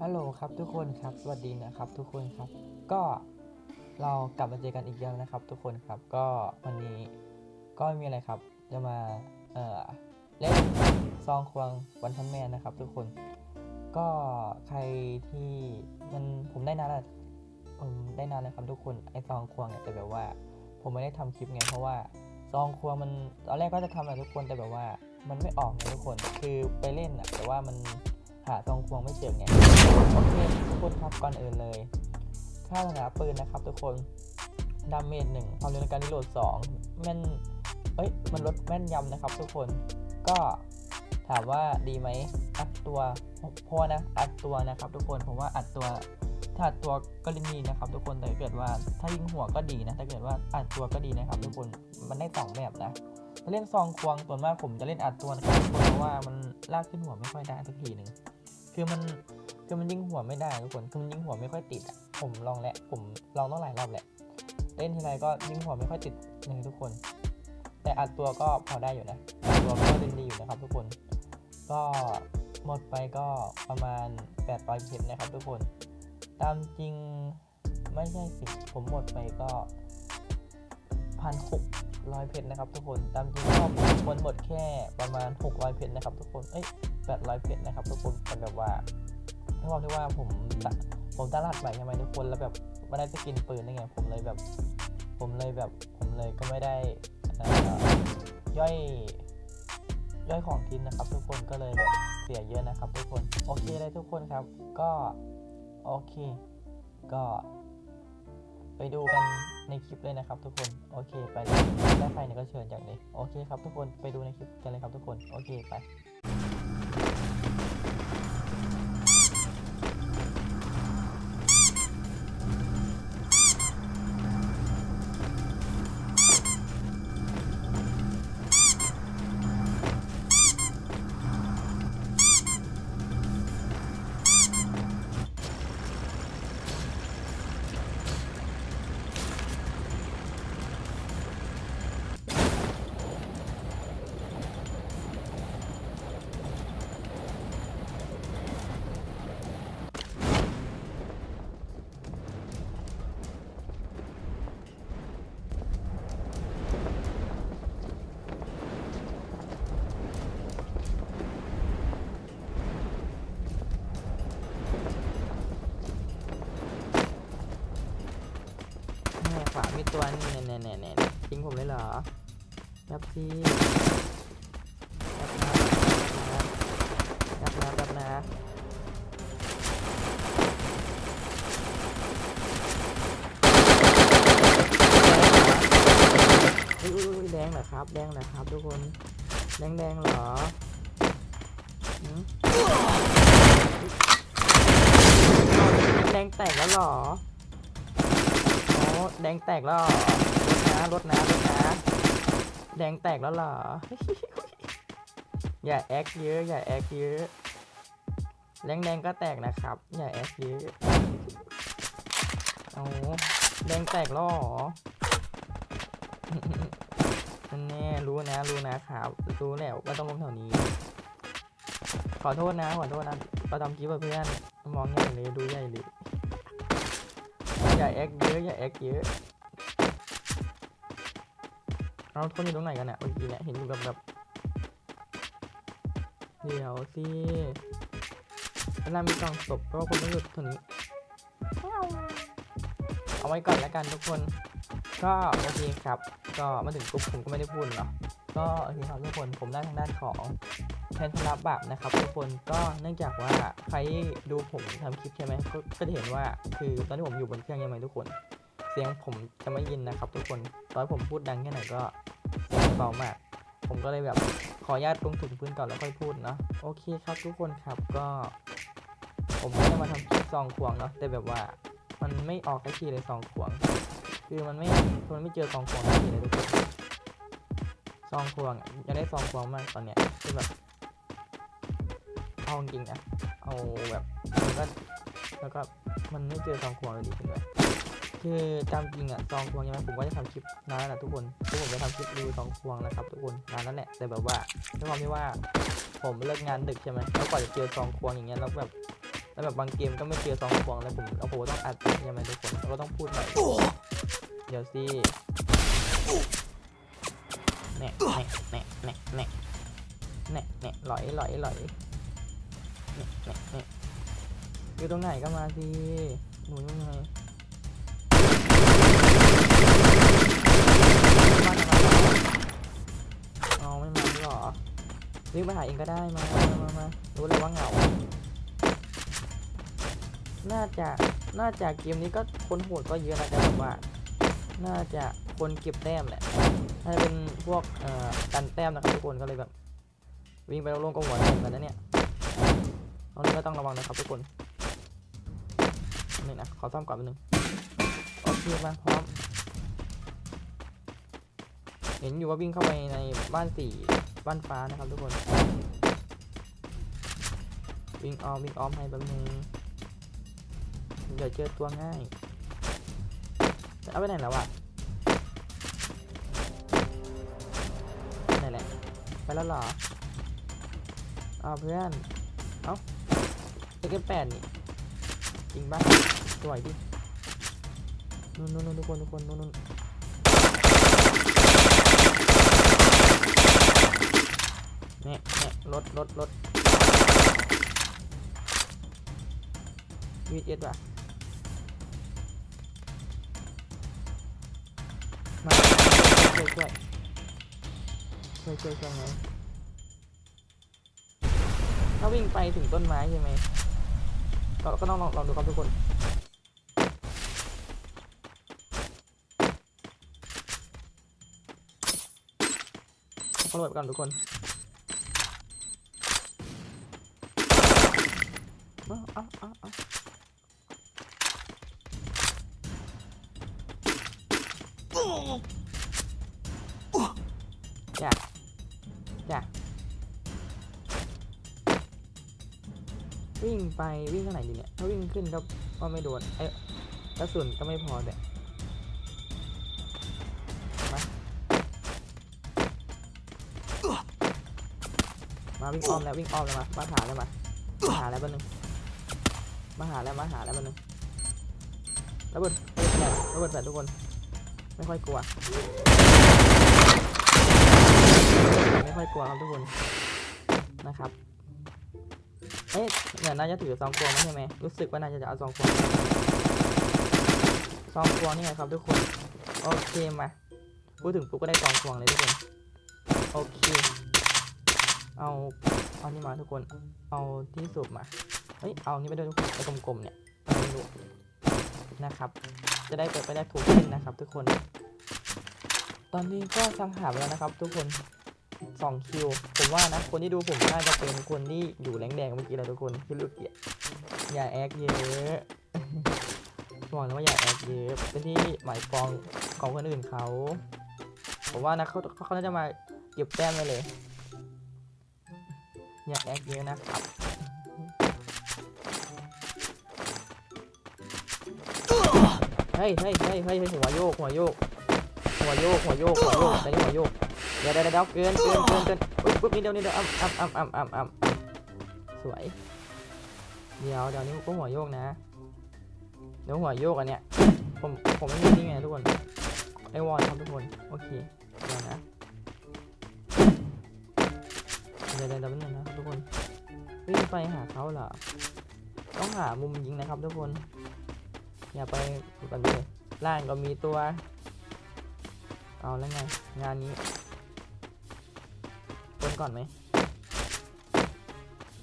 ฮัลโหลครับทุกคนครับสวัสดีนะครับทุกคนครับ ก็เรากลับมาเจอกันอีกแล้วนะครับ ทุกคนครับก็วันนี้ก็ไม่มีอะไรครับ จะมาเอ่อเล่นซองควงวันทันแมนนะครับ ทุกคน ก็ใครที่มันผมได้นานแล้วผมได้นานแล้วครับทุกคนไอซองควงเนี่ยแต่แบบว่า ผมไม่ได้ทำคลิปไงเพราะว่าซองควงมันตอนแรกก็จะทำแหละทุกคนแต่แบบว่า มันไม่ออกไงทุกคนคือไปเล่นอะแต่ว่ามัน หาซองควงไม่เจอไง โอเคทุกคนครับก่อนอื่นเลย ค่าสนามปืนนะครับทุกคน ดาเมจหนึ่งความเร็วในการรีโหลดสองแม่น เอ้ย มันลดแม่นยำนะครับทุกคน ก็ถามว่าดีไหมอัดตัวพราะว่านะ อัดตัวนะครับ ทุกคน ผมว่าอัดตัว ถ้าอัดตัวก็ดีนะครับ ทุกคน แต่ถ้าเกิดว่าถ้ายิงหัวก็ดีนะ ถ้าเกิดว่าอัดตัวก็ดีนะครับ ทุกคน มันได้สองแบบนะถ้าเล่นซองควงส่วนมากผมจะเล่นอัดตัวนะครับทุกคนเพราะว่ามันลากขึ้นหัวไม่ค่อยได้สักทีหนึ่ง คือมันคือมันยิงหัวไม่ได้ทุกคนคือมันยิงหัวไม่ค่อยติดอะผมลองแล้วผมลองต้องหลายรอบแหละเล่นทีไรก็ยิงหัวไม่ค่อยติดเลยทุกคน แต่อัดตัวก็พอได้อยู่นะอัดตัวก็เล่นดีอยู่นะครับทุกคน ก็หมดไปก็ประมาณ800เพชรนะครับทุกคน ตามจริงไม่ใช่สิผมหมดไปก็พันหกร้อยเพชรนะครับทุกคน ตามจริงก็ควรหมดแค่ประมาณ 600เพชรนะครับทุกคน เอ้ย 800เพชรนะครับทุกคนแต่แบบว่าด้วยความที่ว่าผมผมตั้งรหัสใหม่ใช่ไหมทุกคนแล้วแบบไม่ได้สกินปืนได้ไงผมเลยแบบ ผมเลยแบบผมเลยก็ไม่ได้ย่อยย่อยของทิ้นนะครับ ทุกคนก็เลยแบบเสียเยอะนะครับ ทุกคนโอเคเลยทุกคนครับ ก็โอเค ก็ ไปดูกันในคลิปเลยนะครับ ทุกคนโอเคไปเลยถ้ใครเนี่ยก็เชิญจากนี้โอเคครับทุกคนไปดูในคลิปกันเลยครับทุกคนโอเคไป ตัวนี่แน่แน่แน่ทิ้งผมเลยเหรอยับซียับนะยับนะยับนะอุ้ยแดงเหรอครับ แดงเหรอครับทุกคน แดงแดงเหรอแดงแตกแล้วเหรอ แดงแตกแล้วหรอรถนะรถนะรถนะแดงแตกแล้วเหรอ อย่าแอคเยอะ อย่าแอคเยอะแดงแดงก็แตกนะครับ อย่าแอคเยอะโอ้แดงแตกแล้วหรอนั่นแน่รู้นะ รู้นะครับรู้แล้วว่าต้องลงแถวนี้ ขอโทษนะ ขอโทษนะเราทำคลิปเพื่อน มองใหญ่เลย ดูใหญ่เลย อย่าแอคเยอะอย่าแอคเยอะเราทุกคนอยู่ตรงไหนกันเนี่ยเมื่อกี้เนี่ยเห็นอยู่กับแบบเดี๋ยวสิเวลามีกล่องศพก็คุณต้องหยุดตรงนี้เอาไว้ก่อนแล้วกันทุกคน ก็โอเคครับ ก็มาถึงกลุ่มผมก็ไม่ได้พูดเนาะก็โอเคครับทุกคนผมได้ทางด้านของ แทนพลับบาปนะครับทุกคนก็เนื่องจากว่าใครดูผมทำคลิปใช่ไหมก็ก็จะเห็นว่าคือตอนที่ผมอยู่บนเครื่องใช่ไหมทุกคน เสียงผมจะไม่ยินนะครับ ทุกคนตอนผมพูดดังแค่ไหนก็เสียงเบามากผมก็เลยแบบขออนุญาตลงถึงพื้นก่อนแล้วค่อยพูดเนาะโอเคครับทุกคนครับก็ ผมไม่ได้มาทำคลิปซองควงเนาะแต่แบบว่ามันไม่ออกสักทีเลยซองควง คือมันไม่มันไม่เจอซองควงสักทีเลยทุกคนซองควงอยากได้ซองควงมากตอนเนี้ยคือแบบ เอาจริงนะ เอาแบบแล้วก็แล้วก็มันไม่เจอซองควงเลยดีขึ้นเลยคือตามจริงอะซองควงใช่ไหมผมก็จะทำคลิปนานแล้วแหละทุกคนคือผมจะทำคลิปดูซองควงนะครับทุกคนนานแล้วแหละแต่แบบว่าด้วยความที่ว่าผมเลิกงานดึกใช่ไหมแล้วกว่าจะเจอซองควงอย่างเงี้ยแล้วแบบแล้วแบบบางเกมก็ไม่เจอซองควงแล้วผมโอ้โหต้องอัดใช่ไหมทุกคนแล้วก็ต้องพูดใหม่เดี๋ยวสิแน่แน่แน่แน่แน่แน่แน่หลอยหลอยหลอย อยู่ตรงไหนก็มาสิหนูยังไงรเหรอเอาไม่มาหรอวิ่งไปหาเองก็ได้มามามารู้เลยว่าเหงา น่าจะน่าจะเกมนี้ก็คนโหดก็เยอะนะแต่แบว่า น่าจะคนเก็บแต้มแหละถ้าเป็นพวกเอ่อกันแต้มนะครับทุกคนก็เลยแบบวิ่งไปลงก็หัวแตกกันนะเนี่ย ตรงนี้ก็ต้องระวังนะครับทุกคนนี่นะขอซ่อมก่อนแป๊บนึงโอเคมาพร้อม เห็นอยู่ว่าวิ่งเข้าไปในบ้านสีบ้านฟ้านะครับทุกคน วิ่งออมวิ่งออมให้แป๊บนึงเดี๋ยวเจอตัวง่ายแต่เอาไปไหนแล้ววะไหนแหละไปแล้วหรอเอาวเพื่อน เอ็กแปดนี่จริงปะสวยดินู่นนู่นนู่นทุกคนทุกคนนู่นนู่นเนี่ยเนี่ยรถรถรถวีดเอ็ดว่ะมาช่วยช่วยช่วยช่วยช่วยไงถ้าวิ่งไปถึงต้นไม้ใช่ไหม ก็ก็ต้องลองลองดูครับทุกคนเอาโหลดก่อนทุกคนเอาเอาเอาเอาจ้ วิ่งไปวิ่งเท่าไหร่ดีเนี่ย ถ้าวิ่งขึ้นก็ก็ไม่โดนเอ้กระสุนก็ไม่พอเนี่ยมาวิ่งอ้อมแล้ววิ่งอ้อมแล้วมามาหาแล้วมามาหาแล้วบ้านนึงมาหาแล้วมาหาแล้วบ้านนึงแล้วบนแล้วบนแฝดทุกคน ไม่ค่อยกลัว ไม่ค่อยกลัวครับทุกคนนะครับ เอ๊ะเนี่ยน่าจะถือซองควงใช่ไหมรู้สึกว่าน่าจะจะเอาซองควงซองควงนี่ไงครับทุกคน โอเคมาพูดถึงปุ๊บก็ได้ซองควงเลยทุกคน โอเค เอาเอานี่มาทุกคน เอาที่สูบมา เฮ้ย เอานี่ไปด้วยทุกคนไอ้กลมๆเนี่ยเอาไปดูนะครับ จะได้เปิดไปได้ถูกขึ้นนะครับ ทุกคน ตอนนี้ก็สังหารไปแล้วนะครับ ทุกคน สองคิว ผมว่านะ คนที่ดูผมน่าจะเป็นคนที่อยู่แรงแดงเมื่อกี้แหละทุกคนที่ลูกเกียร์อย่าแอคเยอะบอกนะว่าอย่าแอคเยอะเป็นที่หมายปองของคนอื่นเขา ผมว่านะเขาเขาน่าจะมาเก็บแต้มไปเลย อย่าแอคเยอะนะครับเฮ้ยเฮ้ยเฮ้ยเฮ้ยเฮ้ยหัวโยกหัวโยกหัวโยกหัวโยกหัวโยกแต่นี่หัวโยก ดี๋ยวเดี๋ยวเดี๋ยวเกินเกินเกินเกินปุ๊บปุ๊บนี่เดี๋ยวนี่เดี๋ยวอ้ำอ้ำอ้ำอ้ำอ้ำอ้ำสวย เดี๋ยวเดี๋ยวนี้ก็หัวโยกนะเดี๋ยวหัวโยกอันเนี้ยผมผมไม่มีนี่ไงทุกคนไอวอนครับทุกคนโอเคเดี๋ยวนะเดี๋ยวเดี๋ยวเดี๋ยวนึงนะครับทุกคนวิ่งไปหาเขาเหรอต้องหามุมยิงนะครับทุกคน อย่าไปกันเลยล่างก็มีตัว เอาแล้วไงงานนี้ ก่อนไหม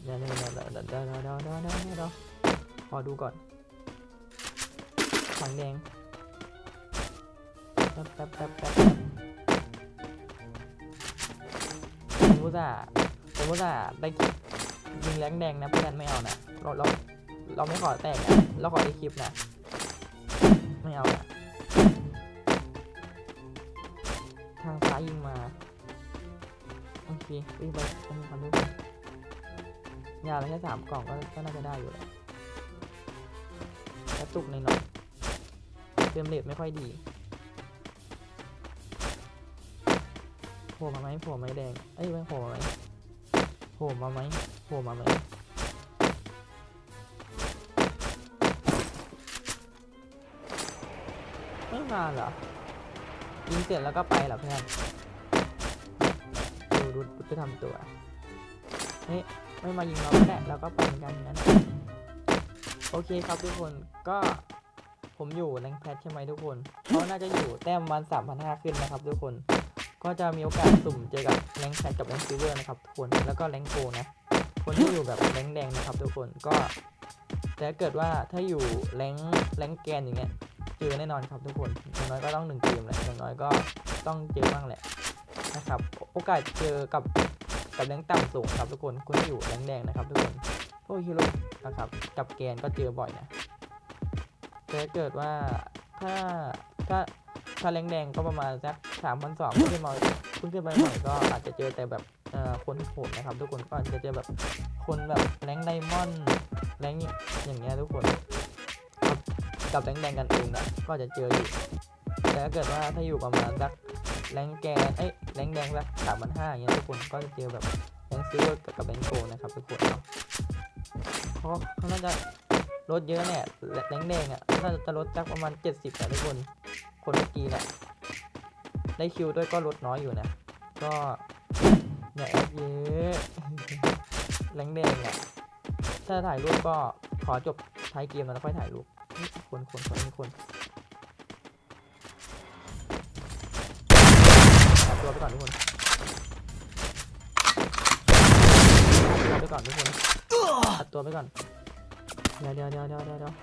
เดี๋ยวเดี๋ยวเดี๋ยวเดี๋ยวเดี๋ยวดี๋ยวเดี๋ขอดูก่อนถังแดงแป๊บแป๊บแป๊บแป๊บผมว่าจะผมว่าะได้ยิงแรงแดงนะเพื่อนไม่เอานะเราเราเราไม่ขอแตกนะเราขอได้คลิปนะไม่เอานะ พีวิ่งไปต้รยาแค่สามกล่องก็ก็น่าจะได้อยู่แล้วกระตุกในหน่อยเติมเหล็กไม่ค่อยดีโผล่มาไหมโผล่ไหมแดงเอ้ยไม่โผล่มาไหมโผล่มาไหมโผล่มาไหมไม่มาเหรอยิงเสร็จแล้วก็ไปเหรอเพื่อน ดูดูดูไปทำตัวเฮ้ยไม่มายิงเราก็ได้เราก็ปเหมือนกันนั้นโอเคครับทุกคนก็ผมอยู่แรงแพทใช่ไหมทุกคนเขาน่าจะอยู่แต้มวันสามพันห้าขึ้นนะครับทุกคนก็จะมีโอกาสสุ่มเจอกับแรงแพทกับแรงซิลเวอร์นะครับทุกคนแล้วก็แรงโกนะคนที่อยู่แบบแรงแดงนะครับทุกคนก็แต่เกิดว่าถ้าอยู่แรงแรงแกนอย่างเงี้ยเจอแน่นอนครับทุกคนอย่างน้อยก็ต้องหนึ่งเกมแหละอย่างน้อยก็ต้องเจอบ้างแหละ นะครับ โอกาสเจอกับกับแรงต่ำสูงครับทุกคนคนที่อยู่แรงแดงนะครับทุกคนพวกฮิโร่นะครับกับแกนก็เจอบ่อยนะแต่เกิดว่าถ้าถ้าถ้าแรงแดงก็ประมาณสักสามพันสองขึ้นมาขึ้นขึ้นไปหน่อยก็อาจจะเจอแต่แบบคนโหดนะครับ ทุกคนก็อาจจะเจอแบบคนแบบแรงไดมอนด์แรงอย่างเงี้ยทุกคนกับกับแรงแดงกันเองนะก็จะเจออยู่แต่ถ้าเกิดว่าถ้าอยู่ประมาณสัก แรงแกเอ้ยแรงแดงสักสามพันห้าอย่างเงี้ยทุกคนก็จะเจอแบบแรงซิลเวอร์กับแรงโกนะครับทุกคนเนาะเพราะเขาน่าจะลดเยอะเนี่ยแรงแดงอะน่าจะลดสักประมาณเจ็ดสิบแต่ทุกคนคนเมื่อกี้เนี่ยได้คิวด้วยก็ลดน้อยอยู่นะ ก็อย่าแอดเยอะแรงแดงอะถ้าถ่ายรูปก็ขอจบท้ายเกมแล้วค่อยถ่ายรูปคนคนคนคน ตัวไปก่อนทุกคนตัวไปก่อนทุกคนตัดตัวไปก่อนเดี๋ยวเดี๋ยวเดี๋ยวเดี๋ยวเดี๋ยวเดี๋ยว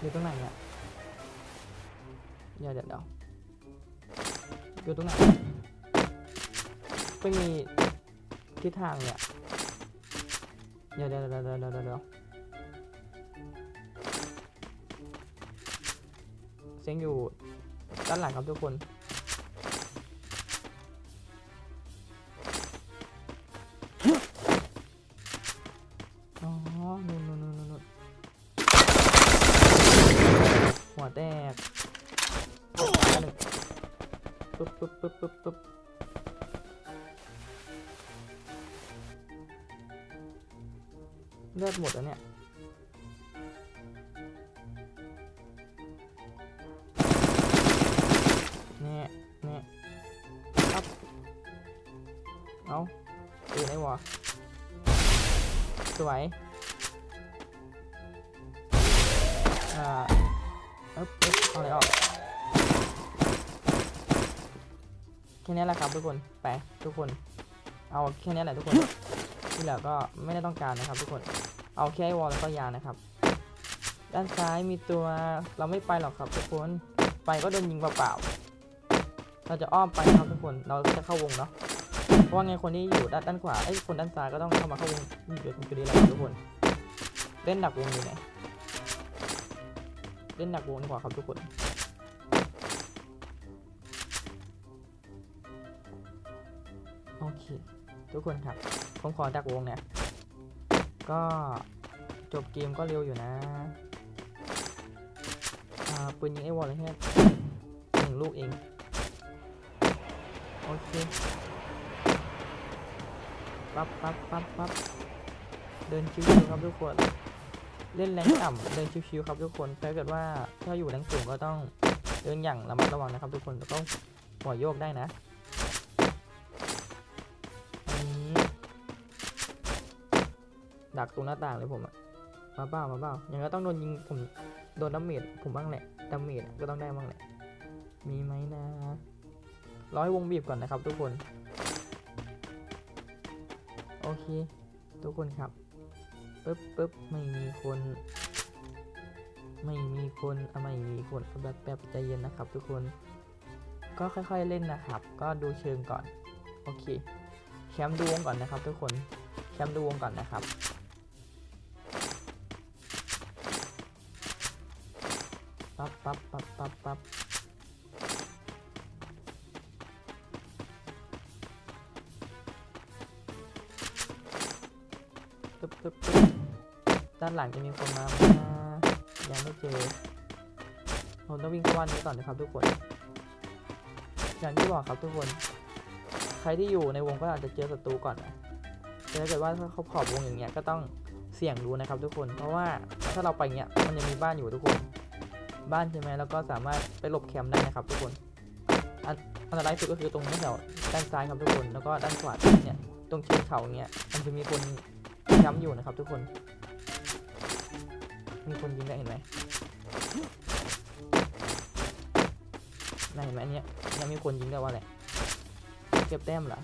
อยู่ตรงไหนเนี่ยเดี๋ยวเดี๋ยวเดี๋ยวอยู่ตรงไหนไม่มีทิศทางเนี่ยเดี๋ยวเดี๋ยวเดี๋ยวเดี๋ยวเดี๋ยว เสียงอยู่ด้านหลังครับทุกคน อ๋อนู่นนู่นนู่นนู่นหัวแตกปึ๊บปึ๊บปึ๊บปึ๊บปึ๊บเลือดหมดแล้วเนี่ย เอาตื่ไอ้วะสวยอ่าเอ๊บเอาอะไรออกแค่นี้แหละครับทุกคนไปทุกคน เอาแค่นี้แหละทุกคนที่เหลือก็ไม่ได้ต้องการนะครับ ทุกคนเอาแค่ไอวอลแล้วก็ยานะครับ ด้านซ้ายมีตัวเราไม่ไปหรอกครับทุกคนไปก็โดนยิงเปล่าๆเราจะอ้อมไปครับทุกคน เราจะเข้าวงเนาะ เพราะว่าไงคนที่อยู่ด้านด้านขวาไอ้คนด้านซ้ายก็ต้องเข้ามาเข้าวงอยู่อยู่ดีแหละครับทุกคนเล่นดักวงอยู่ไหนเล่นดักวงดีกว่าครับทุกคนโอเคทุกคนครับผมขอดักวงเนี่ยก็จบเกมก็เร็วอยู่นะปืนยิงไอ้วอลเลยแค่หนึ่งลูกเอง โอเค ปั๊บปั๊บปั๊บปั๊บเดินชิวๆครับทุกคน เล่นแรงต่ำเดินชิวๆครับทุกคนถ้าเกิดว่าถ้าอยู่แรงสูงก็ต้องเดินอย่างระมัดระวังนะครับทุกคนแล้วก็หัวโยกได้นะอันนี้ดักตรงหน้าต่างเลยผมอะมาเปล่ามาเปล่าอย่างก็ต้องโดนยิงผมโดนดาเมจผมบ้างแหละดาเมจก็ต้องได้บ้างแหละมีไหมนะร้อยวงบีบก่อนนะครับทุกคน โอเค ทุกคนครับปึ๊บปึ๊บไม่มีคน ไม่มีคนอะไม่มีคนแบบแบบใจเย็นนะครับ ทุกคน ก็ค่อยๆเล่นนะครับ ก็ดูเชิงก่อน โอเค แคมดูวงก่อนนะครับ ทุกคน แคมดูวงก่อนนะครับปั๊บปั๊บปั๊บปั๊บปั๊บ ด้านหลังจะมีคนมามยังไม่เจอ ผมต้องวิ่งเข้าบ้านนี้ก่อนนะครับทุกคน อย่างที่บอกครับทุกคน ใครที่อยู่ในวงก็อาจจะเจอศัตรูก่อนนะแต่ถ้าเกิดว่าถ้าเขาขอบวงอย่างเงี้ยก็ต้องเสี่ยงดูนะครับทุกคน เพราะว่าถ้าเราไปเงี้ยมันยังมีบ้านอยู่ทุกคน บ้านใช่ไหมแล้วก็สามารถไปหลบแคมป์ได้นะครับ ทุกคนอันอันตรายสุดก็คือตรงนี้แถวด้านซ้ายครับทุกคน แล้วก็ด้านขวาเนี่ย ตรงเชิงเขาเงี้ย มันจะมีคนแคมป์อยู่นะครับทุกคน มีคนยิงได้เห็นไหมน่าเห็นไหมอันเนี้ยยังมีคนยิงได้ว่าแหละเก็บแต้มเหรอ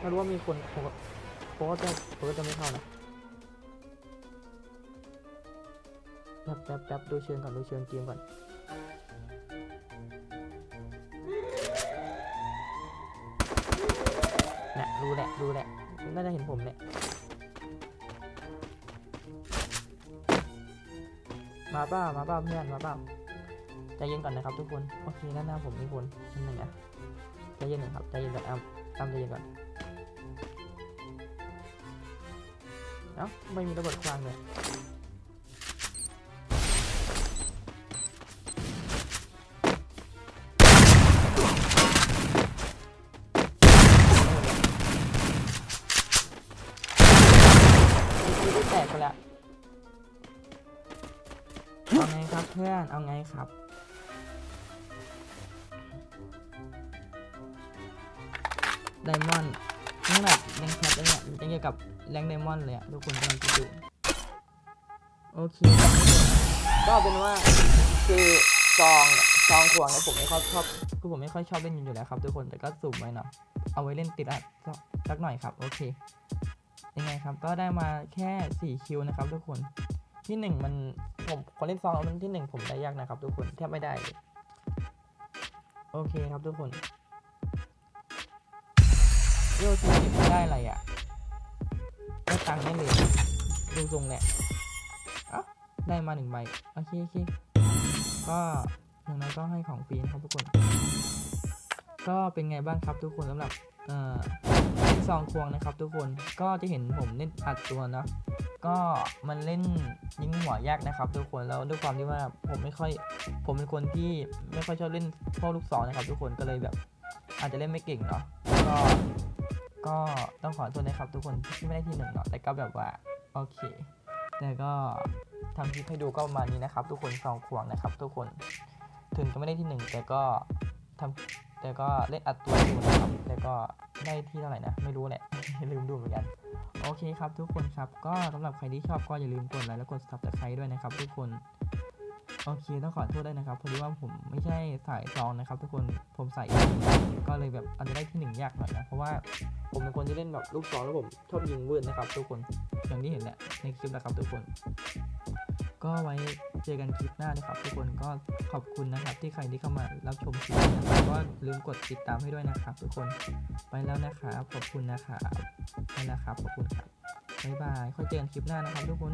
ถ้ารู้ว่ามีคนผมก็ผมก็จะผมก็จะไม่เข้านะแป๊บแป๊บแป๊บดูเชิงก่อนดูเชิงเกมก่อนน่ะรู้แหละรู้แหละ น่าจะเห็นผมเนี่ยมาบ้ามาบ้าเพื่อนมาบ้าใจเย็นก่อนนะครับทุกคนโอเคด้านหน้าผมมีคนนิดนึงนะใจเย็นหน่อยครับใจเย็นก่อนอ้ำอ้ำใจเย็นก่อนเอ้าไม่มีระเบิดควังเลย ครับ ไดมอนด์นี่แบบยังแคปเลยเนี่ยยังเกี่ยวกับแรงไดมอนด์เลยอะทุกคนกำลังคิดดูโอเค ก็เป็นว่าคือซองซองขวางเนี่ยผมไม่ค่อยชอบคือผมไม่ค่อยชอบเล่นอยู่แล้วครับทุกคนแต่ก็สุ่มไว้เนาะเอาไว้เล่นติดอะสักสักหน่อยครับ โอเคยังไงครับก็ได้มาแค่ 4 คิวนะครับทุกคน ที่หนึ่งมันผมคนเล่นซองแล้วมันที่หนึ่งผมได้ยากนะครับ ทุกคนแทบไม่ได้โอเคครับทุกคนโยสี่สิได้อะไรอะได้ตังค์ได้เลยดูทรงแหละเอ้าได้มาหนึ่งใบโอเคโอเคก็อย่างน้อยก็ให้ของฟรีนะครับทุกคน ก็เป็นไงบ้างครับทุกคนสำหรับเอ่อซองควงนะครับ ทุกคนก็จะเห็นผมเล่นอัดตัวเนาะ ก็มันเล่นยิงหัวยากนะครับทุกคนแล้วด้วยความที่ว่าผมไม่ค่อย ผมเป็นคนที่ไม่ค่อยชอบเล่นพวกลูกศรนะครับ ทุกคนก็เลยแบบ อาจจะเล่นไม่เก่งเนาะก็ก็ต้องขอโทษนะครับ ทุกคนที่ไม่ได้ที่หนึ่งเนาะแต่ก็แบบว่าโอเคแต่ก็ทำคลิปให้ดูก็ประมาณนี้นะครับ ทุกคนสองขวงนะครับ ทุกคนถึงจะไม่ได้ที่หนึ่งแต่ก็ทำแต่ก็เล่นอัดตัวอยู่นะครับแต่ก็ได้ที่เท่าไหร่นะไม่รู้แหละลืมดูเหมือนกัน โอเคครับทุกคนครับ ก็สำหรับใครที่ชอบก็อย่าลืมกดไลค์และกด subscribe ด้วยนะครับ ทุกคน โอเคต้องขอโทษด้วยนะครับพอดีว่าผมไม่ใช่สายซองนะครับ ทุกคนผมสายก็เลยแบบอาจจะได้ที่หนึ่งยากหน่อยนะเพราะว่าผมเป็นคนที่เล่นแบบลูกซองแล้วผมชอบยิงวืดนะครับ ทุกคนอย่างที่เห็นแหละในคลิปนะครับ ทุกคน ก็ไว้เจอกันคลิปหน้านะครับ ทุกคนก็ขอบคุณนะครับ ที่ใครที่เข้ามารับชมคลิปนะครับก็ลืมกดติดตามให้ด้วยนะครับ ทุกคนไปแล้วนะครับขอบคุณนะครับไปแล้วครับขอบคุณครับบ๊ายบายค่อยเจอกันคลิปหน้านะครับ ทุกคน